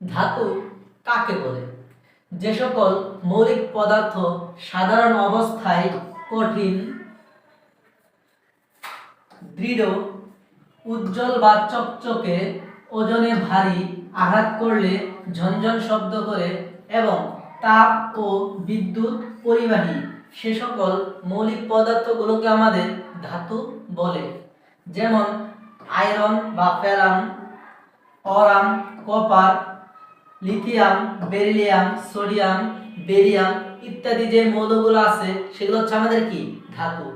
ধাতু কাকে বলে? যে সকল মৌলিক পদার্থ সাধারণ অবস্থায় কঠিন, দৃঢ়, উজ্জ্বল বা চকচকে, ওজনে ভারী, আঘাত করলে ঝনঝন শব্দ করে এবং তাপ ও বিদ্যুৎ পরিবাহী সে সকল মৌলিক পদার্থগুলোকে আমাদের ধাতু বলে। যেমন আয়রন বা ferrum, aurum, copper lithium, beryllium, sodium, barium ইত্যাদি যে মৌলগুলো আছে, সেগুলো হচ্ছে আমাদের কি? ধাতু।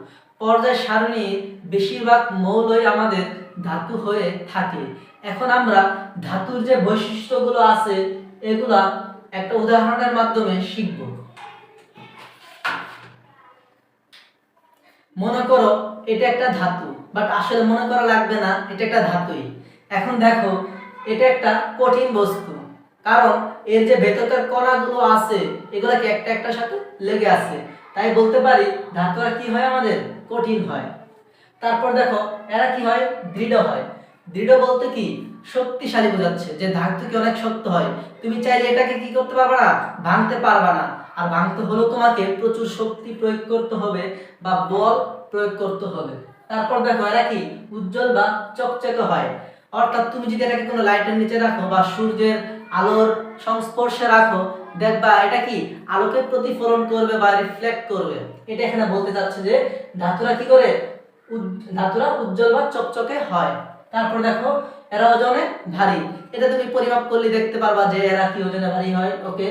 পর্যায় সারণীর বেশিরভাগ মৌলই আমাদের ধাতু হয়ে থাকে। এখন আমরা ধাতুর যে বৈশিষ্ট্যগুলো আছে, এগুলা একটা উদাহরণের মাধ্যমে শিখব। মনে করো এটা একটা ধাতু বাট আসলে মনে করা লাগবে না, এটা একটা ধাতুই। এখন দেখো, এটা একটা কঠিন বস্তু। কারণ এর যে ভেতরকার কণাগুলো আছে এগুলা কি একটা একটার সাথে লেগে আছে। তাই বলতে পারি, ধাতুরা কি হয় আমাদের? কঠিন হয়। তারপর দেখো, এরা কি হয়? দৃঢ় হয়। দৃঢ় বলতে কি? শক্তিশালী বোঝাচ্ছে যে ধাতু কি অনেক শক্ত হয়। তুমি চাইলে এটাকে কি করতে পারবে না? ভাঙতে পারবে না। আর ভাঙতে হলেও তোমাকে প্রচুর শক্তি প্রয়োগ করতে হবে বা বল প্রয়োগ করতে হবে। তারপর দেখো, এরা কি? উজ্জ্বল বা চকচকে হয়। অর্থাৎ তুমি যদি এটাকে কোনো লাইটের নিচে রাখো বা সূর্যের আলোর সংস্পর্শে রাখো। দেখবা এটা কি? আলোকে প্রতিফলন করবে বা রিফ্লেক্ট করবে। এটা এখানে বলতে চাচ্ছে যে ধাতুরা কি করে? ধাতুরা উজ্জ্বল বা চকচকে হয়। তারপর দেখো, এরা ওজনে ভারী। এটা তুমি পরিমাপ করলে দেখতে পারবা যে এরা কি ওজনে ভারী হয়। ওকে।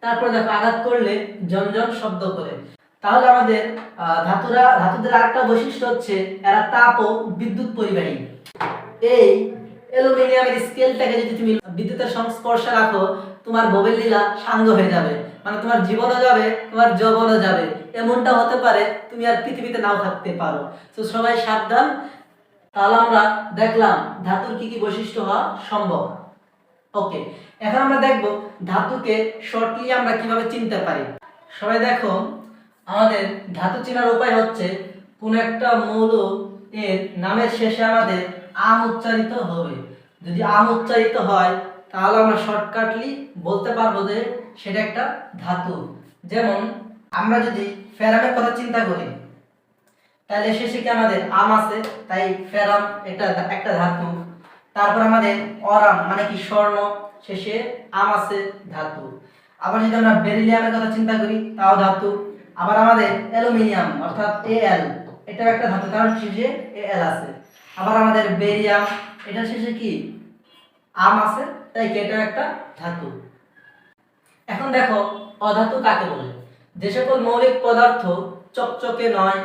তারপর দেখো, আঘাত করলে জনজন শব্দ করে। তাহলে আমাদের ধাতুরা, ধাতুদের আরেকটা বৈশিষ্ট্য হচ্ছে এরা তাপ ও বিদ্যুৎ পরিবাহী। এই অ্যালুমিনিয়ামের স্কেলটাকে যদি তুমি বিদ্যুতের সংস্পর্শে রাখো, তোমার ভবের লীলা সাঙ্গ হয়ে যাবে। মানে তোমার জীবনও যাবে, তোমার যৌবনও যাবে। এমনটা হতে পারে তুমি আর পৃথিবীতে নাও থাকতে পারো। তো সবাই সাবধান। তাহলে আমরা দেখলাম ধাতুর কি কি বৈশিষ্ট্য হওয়া সম্ভব। ওকে এখন আমরা দেখব ধাতুকে শর্টলি আমরা কীভাবে চিনতে পারি। সবাই দেখো, আমাদের ধাতু চেনার উপায় হচ্ছে কোন একটা মৌল এর নামের শেষে আমাদের আম উচ্চারিত হবে। যদি আম উচ্চারিত হয়, তাহলে আমরা শর্টকাটলি বলতে পারব যে সেটা একটা ধাতু। যেমন, আমরা যদি ফেরামের কথা চিন্তা করি, তাহলে শেষে কি আমাদের আম আছে? তাই ফেরাম এটা একটা ধাতু। তারপর আমাদের অরাম মানে কি স্বর্ণ, শেষে আম আছে, ধাতু। আবার যদি আমরা বেরিলিয়ামের কথা চিন্তা করি, তাও ধাতু। আবার আমাদের অ্যালুমিনিয়াম, অর্থাৎ এ এল এটাও একটা ধাতু, কারণ শেষে এ এল আছে। আবার আমাদের বেরিয়াম এটা শেষে কি? আম আছে, তাই কি এটাও একটা ধাতু। এখন দেখো, অধাতু কাকে বলে? যে সকল মৌলিক পদার্থ চকচকে নয়,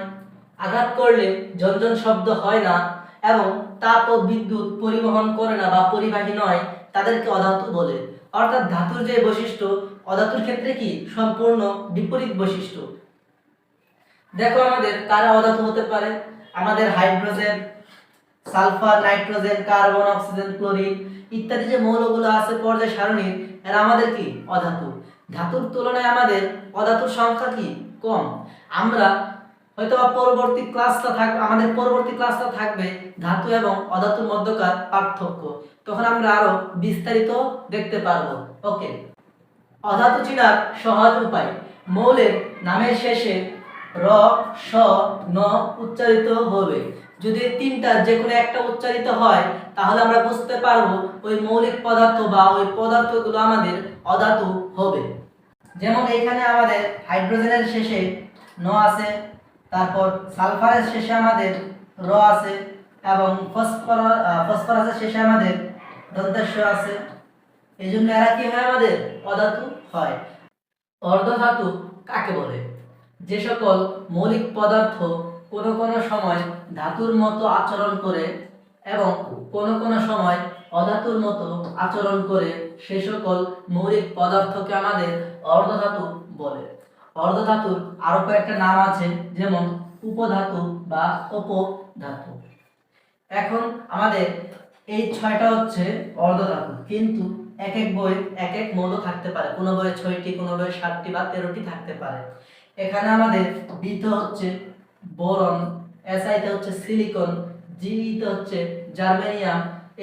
আঘাত করলে ঝনঝন শব্দ হয় না, এবং তাপ ও বিদ্যুৎ পরিবহন করে না বা পরিবাহী নয়, তাদেরকে অধাতু বলে। অর্থাৎ ধাতুর যে বৈশিষ্ট্য, অধাতুর ক্ষেত্রে কি? সম্পূর্ণ বিপরীত বৈশিষ্ট্য। দেখো আমাদের কারা অধাতু হতে পারে? আমাদের hydrogen sulphur, nitrogen, carbon, oxygen, chlorine ইত্যাদি যে মৌলগুলো আছে পর্যায় সারণীর, এরা আমাদের কি? অধাতু। ধাতুর তুলনায় আমাদের অধাতুর সংখ্যা কি? কম। আমরা হয়তো পরবর্তী ক্লাসটা থাক, আমাদের পরবর্তী ক্লাসটা থাকবে ধাতু এবং অধাতুর মধ্যকার পার্থক্য। তখন আমরা আরও বিস্তারিত দেখতে পারব। ওকে। অধাতু চিনার সহজ উপায়। মৌলের নামের শেষে র, স, ন উচ্চারিত হবে। যদি তিনটা যে কোনো একটা উচ্চারিত হয়, তাহলে আমরা বুঝতে পারব ওই মৌলিক পদার্থ বা ওই পদার্থগুলো আমাদের অধাতু হবে। যেমন এখানে আমাদের হাইড্রোজেনের শেষে ন আছে, তারপর সালফারের শেষে আমাদের র আছে, এবং ফসফর ফসফরাসের শেষে আমাদের দন্তেশ্ব আছে। এই জন্য এরা কি হয় আমাদের? অধাতু হয়। অর্ধধাতু কাকে বলে? যে সকল মৌলিক পদার্থ কোনো কোনো সময় ধাতুর মতো আচরণ করে এবং কোনো কোনো সময় অধাতুর মতো আচরণ করে সে সকল মৌলিক পদার্থকে আমাদের অর্ধধাতু বলে। অর্ধধাতুর আরও কয়েকটা নাম আছে, যেমন উপধাতু বা উপধাতু। এখন আমাদের এই ছয়টা হচ্ছে অর্ধধাতু, কিন্তু এক এক বই, এক এক মৌল থাকতে পারে। কোনো বইয়ে ছয়টি, কোনো বইয়ে সাতটি বা তেরোটি থাকতে পারে। এখানে আমাদের বিতে হচ্ছে বোরন এসআইতে হচ্ছে সিলিকন জিইতে হচ্ছে জার্মেনিয়াম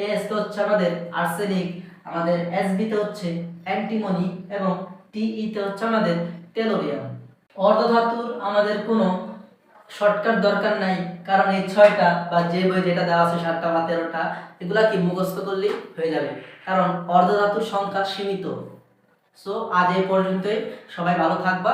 এস হচ্ছে আমাদের আর্সেনিক, আমাদের এস বি এসবিতে হচ্ছে অ্যান্টিমনি এবং টিইতে হচ্ছে আমাদের টেলোরিয়াম। অর্ধধাতুর আমাদের কোনো শর্টকাট দরকার নাই, কারণ এই ছয়টা বা যে বই যেটা দেওয়া আছে, সাতটা বা তেরোটা, এগুলা কি মুখস্থ করলেই হয়ে যাবে। কারণ অর্ধধাতুর সংখ্যা সীমিত। সো আজ এই পর্যন্তই। সবাই ভালো থাকবা।